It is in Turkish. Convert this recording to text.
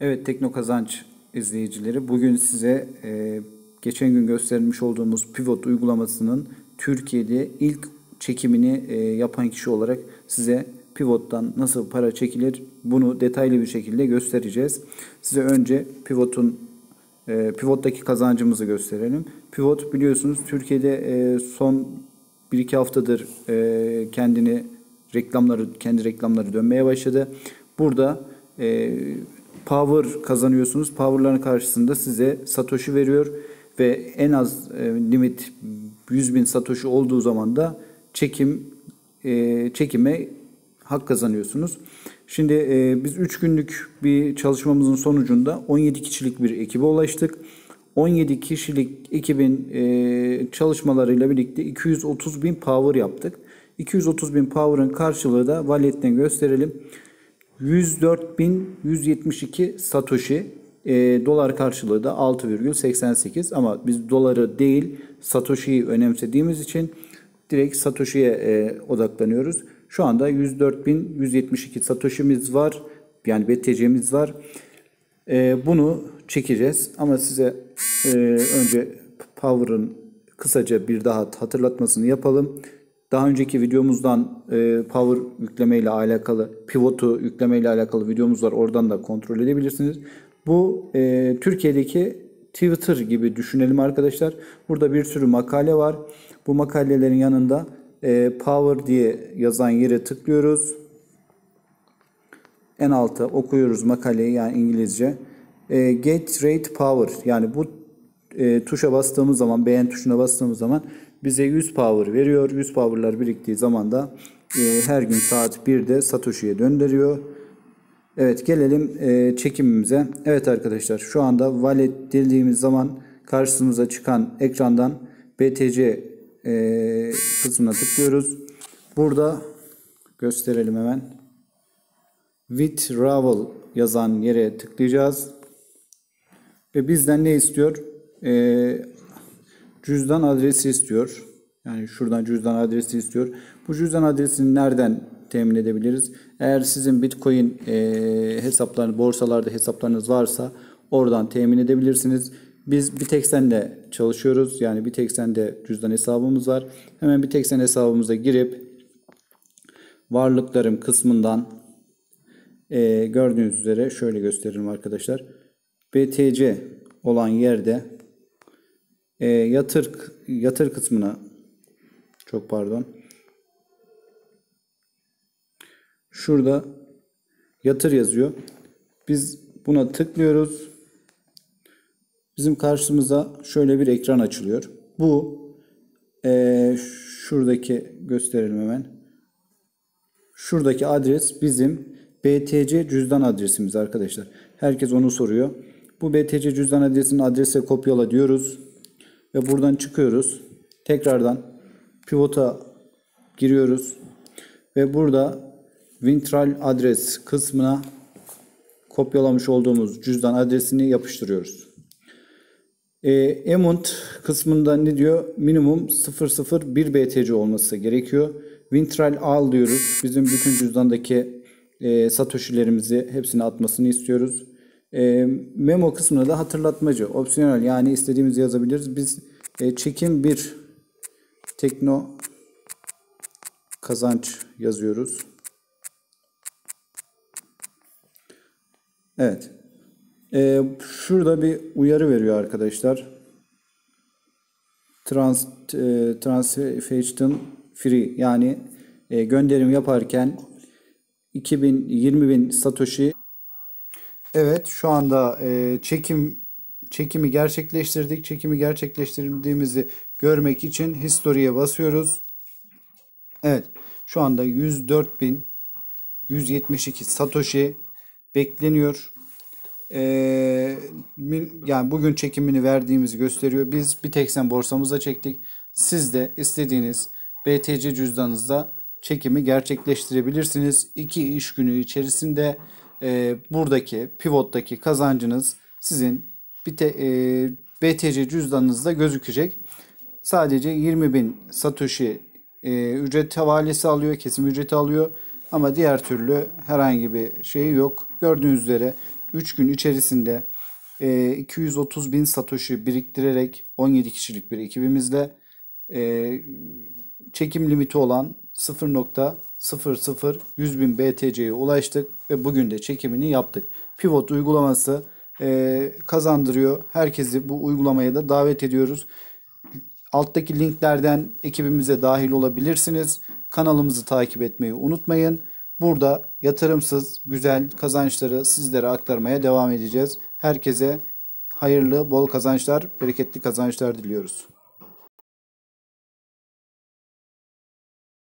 Evet Tekno Kazanç izleyicileri bugün size e, geçen gün göstermiş olduğumuz Pivot uygulamasının Türkiye'de ilk çekimini e, yapan kişi olarak size Pivot'tan nasıl para çekilir bunu detaylı bir şekilde göstereceğiz. Size önce Pivot'un e, Pivot'taki kazancımızı gösterelim. Pivot biliyorsunuz Türkiye'de e, son 1-2 haftadır e, kendini reklamları kendi reklamları dönmeye başladı. Burada e, power kazanıyorsunuz. Power'ların karşısında size Satoshi veriyor ve en az e, limit 100 bin Satoshi olduğu zaman da çekim e, çekime hak kazanıyorsunuz. Şimdi e, biz 3 günlük bir çalışmamızın sonucunda 17 kişilik bir ekibe ulaştık. 17 kişilik ekibin e, çalışmalarıyla birlikte 230 bin power yaptık. 230 bin power'ın karşılığı da validetten gösterelim. 104.172 Satoshi e, dolar karşılığı da 6,88 ama biz doları değil Satoshi'yi önemsediğimiz için direkt Satoshi'ye e, odaklanıyoruz. Şu anda 104.172 Satoshi'miz var. Yani BTC'miz var. E, bunu çekeceğiz ama size e, önce Power'ın kısaca bir daha hatırlatmasını yapalım. Daha önceki videomuzdan e, Power yükleme ile alakalı, Pivot'u yükleme ile alakalı videomuz var. Oradan da kontrol edebilirsiniz. Bu e, Türkiye'deki Twitter gibi düşünelim arkadaşlar. Burada bir sürü makale var. Bu makalelerin yanında e, Power diye yazan yere tıklıyoruz. En alta okuyoruz makaleyi yani İngilizce. E, Get Rate Power yani bu e, tuşa bastığımız zaman, beğen tuşuna bastığımız zaman bize 100 power veriyor. 100 power'lar biriktiği zaman da e, her gün saat 1'de Satoshi'ye döndürüyor. Evet gelelim e, çekimimize. Evet arkadaşlar şu anda wallet dediğimiz zaman karşımıza çıkan ekrandan BTC e, kısmına tıklıyoruz. Burada gösterelim hemen. Withdrawal yazan yere tıklayacağız. Ve bizden ne istiyor? E, cüzdan adresi istiyor. Yani şuradan cüzdan adresi istiyor. Bu cüzdan adresini nereden temin edebiliriz? Eğer sizin Bitcoin e, hesaplarınız, borsalarda hesaplarınız varsa oradan temin edebilirsiniz. Biz Bitexen'de çalışıyoruz. Yani Bitexen'de cüzdan hesabımız var. Hemen Bitexen hesabımıza girip varlıklarım kısmından e, gördüğünüz üzere şöyle gösteririm arkadaşlar. BTC olan yerde e, yatır yatır kısmına çok pardon. Şurada yatır yazıyor. Biz buna tıklıyoruz. Bizim karşımıza şöyle bir ekran açılıyor. Bu e, şuradaki gösterelim hemen. Şuradaki adres bizim BTC cüzdan adresimiz arkadaşlar. Herkes onu soruyor. Bu BTC cüzdan adresinin adrese kopyala diyoruz. Ve buradan çıkıyoruz. Tekrardan pivota giriyoruz. Ve burada Vintral adres kısmına kopyalamış olduğumuz cüzdan adresini yapıştırıyoruz. E, Emont kısmında ne diyor? Minimum 001 BTC olması gerekiyor. Vintral al diyoruz. Bizim bütün cüzdandaki e, satoshilerimizi hepsini atmasını istiyoruz. E, memo kısmına da hatırlatmacı, opsiyonel yani istediğimizi yazabiliriz. Biz e, çekim bir tekno kazanç yazıyoruz. Evet. E, şurada bir uyarı veriyor arkadaşlar. Trans, e, Transfer Free yani e, gönderim yaparken 2020 bin Satoshi Evet şu anda e, çekim çekimi gerçekleştirdik. Çekimi gerçekleştirdiğimizi görmek için history'e basıyoruz. Evet şu anda 104.172 Satoshi bekleniyor. Ee, yani bugün çekimini verdiğimizi gösteriyor. Biz bir teksen borsamıza çektik. Siz de istediğiniz BTC cüzdanınızda çekimi gerçekleştirebilirsiniz. İki iş günü içerisinde e, buradaki pivottaki kazancınız sizin bir te, e, BTC cüzdanınızda gözükecek. Sadece 20 bin Satoshi e, ücret havalesi alıyor, kesim ücreti alıyor. Ama diğer türlü herhangi bir şey yok. Gördüğünüz üzere 3 gün içerisinde e, 230 bin satoshi biriktirerek 17 kişilik bir ekibimizle e, çekim limiti olan 0.00 100 bin BTC'ye ulaştık ve bugün de çekimini yaptık. Pivot uygulaması e, kazandırıyor. Herkesi bu uygulamaya da davet ediyoruz. Alttaki linklerden ekibimize dahil olabilirsiniz. Kanalımızı takip etmeyi unutmayın. Burada yatırımsız güzel kazançları sizlere aktarmaya devam edeceğiz. Herkese hayırlı, bol kazançlar, bereketli kazançlar diliyoruz.